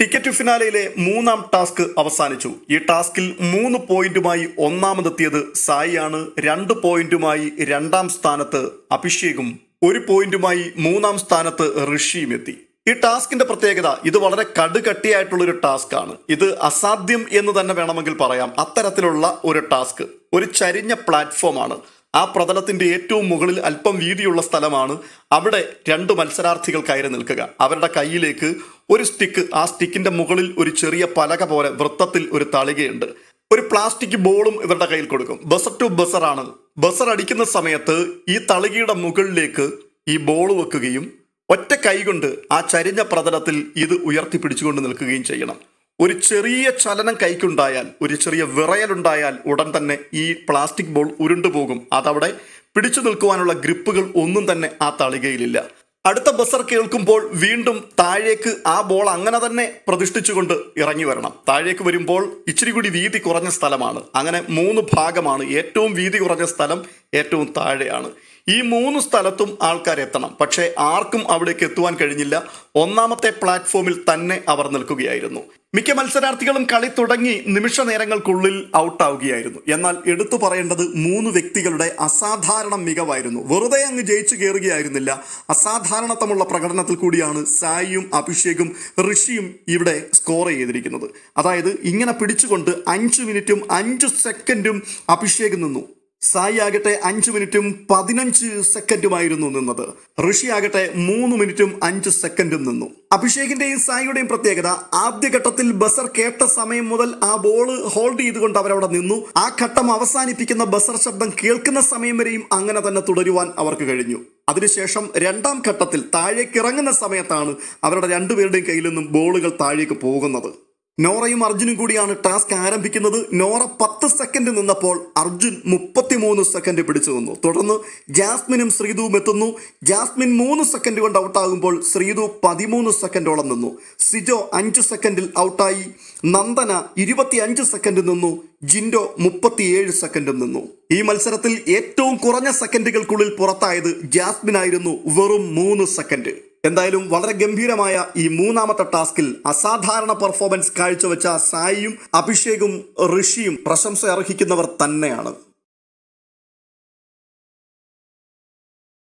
Ticket ഫിനാലയിലെ മൂന്നാം task അവസാനിച്ചു. ഈ ടാസ്കിൽ മൂന്ന് പോയിന്റുമായി ഒന്നാമതെത്തിയത് സായിയാണ്. രണ്ട് പോയിന്റുമായി രണ്ടാം സ്ഥാനത്ത് അഭിഷേകും. ഒരു പോയിന്റുമായി മൂന്നാം സ്ഥാനത്ത് ഋഷിയും എത്തി. ഈ ടാസ്കിന്റെ പ്രത്യേകത ഇത് വളരെ കടുകട്ടിയായിട്ടുള്ള ഒരു ടാസ്ക് ആണ് ഇത് അസാധ്യം എന്ന് തന്നെ വേണമെങ്കിൽ പറയാം. അത്തരത്തിലുള്ള ഒരു ടാസ്ക് ഒരു ചരിഞ്ഞ പ്ലാറ്റ്ഫോമാണ്. ആ പ്രതലത്തിന്റെ ഏറ്റവും മുകളിൽ അല്പം വീതിയുള്ള സ്ഥലമാണ് അവിടെ രണ്ട് മത്സരാർത്ഥികൾ കയറി നിൽക്കുക. അവരുടെ കയ്യിലേക്ക് ഒരു സ്റ്റിക്ക് ആ സ്റ്റിക്കിന്റെ മുകളിൽ ഒരു ചെറിയ പലക പോലെ വൃത്തത്തിൽ ഒരു തളികയുണ്ട്. ഒരു പ്ലാസ്റ്റിക് ബോളും ഇവരുടെ കയ്യിൽ കൊടുക്കും. ബസർ ടു ബസർ ആണ്. ബസർ അടിക്കുന്ന സമയത്ത് ഈ തളികയുടെ മുകളിലേക്ക് ഈ ബോൾ വെക്കുകയും ഒറ്റ കൈകൊണ്ട് ആ ചരിഞ്ഞ പ്രതലത്തിൽ ഇത് ഉയർത്തി പിടിച്ചുകൊണ്ട് നിൽക്കുകയും ചെയ്യണം. ഒരു ചെറിയ ചലനം കൈക്കുണ്ടായാൽ ഒരു ചെറിയ വിറയലുണ്ടായാൽ ഉടൻ തന്നെ ഈ പ്ലാസ്റ്റിക് ബോൾ ഉരുണ്ടുപോകും. അതവിടെ പിടിച്ചു നിൽക്കുവാനുള്ള ഗ്രിപ്പുകൾ ഒന്നും തന്നെ ആ തളികയിലില്ല. അടുത്ത ബസർ കേൾക്കുമ്പോൾ വീണ്ടും താഴേക്ക് ആ ബോൾ അങ്ങനെ തന്നെ പ്രതിഷ്ഠിച്ചുകൊണ്ട് ഇറങ്ങി വരണം. താഴേക്ക് വരുമ്പോൾ ഇച്ചിരി കൂടി വീതി കുറഞ്ഞ സ്ഥലമാണ്. അങ്ങനെ മൂന്ന് ഭാഗമാണ്. ഏറ്റവും വീതി കുറഞ്ഞ സ്ഥലം ഏറ്റവും താഴെയാണ്. ഈ മൂന്ന് സ്ഥലത്തും ആൾക്കാർ എത്തണം. പക്ഷേ ആർക്കും അവിടേക്ക് എത്തുവാൻ കഴിഞ്ഞില്ല. ഒന്നാമത്തെ പ്ലാറ്റ്ഫോമിൽ തന്നെ അവർ നിൽക്കുകയായിരുന്നു. മിക്ക മത്സരാർത്ഥികളും കളി തുടങ്ങി നിമിഷ നേരങ്ങൾക്കുള്ളിൽ ഔട്ടാവുകയായിരുന്നു. എന്നാൽ എടുത്തു പറയേണ്ടത് മൂന്ന് വ്യക്തികളുടെ അസാധാരണ മികവായിരുന്നു. വെറുതെ അങ്ങ് ജയിച്ചു കയറുകയായിരുന്നില്ല. അസാധാരണത്വമുള്ള പ്രകടനത്തിൽ കൂടിയാണ് സായിയും അഭിഷേകും ഋഷിയും ഇവിടെ സ്കോർ ചെയ്തിരിക്കുന്നത്. അതായത് ഇങ്ങനെ പിടിച്ചുകൊണ്ട് അഞ്ച് മിനിറ്റും അഞ്ച് സെക്കൻഡും അഭിഷേക് നിന്നു. സായി ആകട്ടെ അഞ്ച് മിനിറ്റും പതിനഞ്ച് സെക്കൻഡുമായിരുന്നു നിന്നത്. ഋഷി ആകട്ടെ മൂന്ന് മിനിറ്റും അഞ്ച് സെക്കൻഡും നിന്നു. അഭിഷേകിന്റെയും സായിയുടെയും പ്രത്യേകത ആദ്യഘട്ടത്തിൽ ബസർ കേട്ട സമയം മുതൽ ആ ബോൾ ഹോൾഡ് ചെയ്തുകൊണ്ട് അവരവിടെ നിന്നു. ആ ഘട്ടം അവസാനിപ്പിക്കുന്ന ബസർ ശബ്ദം കേൾക്കുന്ന സമയം വരെയും അങ്ങനെ തന്നെ തുടരുവാൻ അവർക്ക് കഴിഞ്ഞു. അതിനുശേഷം രണ്ടാം ഘട്ടത്തിൽ താഴേക്ക് ഇറങ്ങുന്ന സമയത്താണ് അവരുടെ രണ്ടുപേരുടെയും കയ്യിൽ നിന്നും ബോളുകൾ താഴേക്ക് പോകുന്നത്. നോറയും അർജുനും കൂടിയാണ് ടാസ്ക് ആരംഭിക്കുന്നത്. നോറ പത്ത് സെക്കൻഡ് നിന്നപ്പോൾ അർജുൻ മുപ്പത്തിമൂന്ന് സെക്കൻഡ് പിടിച്ചു നിന്നു. തുടർന്ന് ജാസ്മിനും ശ്രീതുവും എത്തുന്നു. ജാസ്മിൻ മൂന്ന് സെക്കൻഡ് കൊണ്ട് ഔട്ടാകുമ്പോൾ ശ്രീതു പതിമൂന്ന് സെക്കൻഡോളം നിന്നു. സിജോ അഞ്ച് സെക്കൻഡിൽ ഔട്ടായി നന്ദന ഇരുപത്തിയഞ്ച് സെക്കൻഡ് നിന്നു. ജിൻഡോ മുപ്പത്തിയേഴ് സെക്കൻഡും നിന്നു. ഈ മത്സരത്തിൽ ഏറ്റവും കുറഞ്ഞ സെക്കൻഡുകൾക്കുള്ളിൽ പുറത്തായത് ജാസ്മിൻ ആയിരുന്നു വെറും മൂന്ന് സെക്കൻഡ് എന്തായാലും വളരെ ഗംഭീരമായ ഈ മൂന്നാമത്തെ ടാസ്കിൽ അസാധാരണ പെർഫോമൻസ് കാഴ്ചവെച്ച സായിയും അഭിഷേകും ഋഷിയും പ്രശംസ അർഹിക്കുന്നവർ തന്നെയാണ്.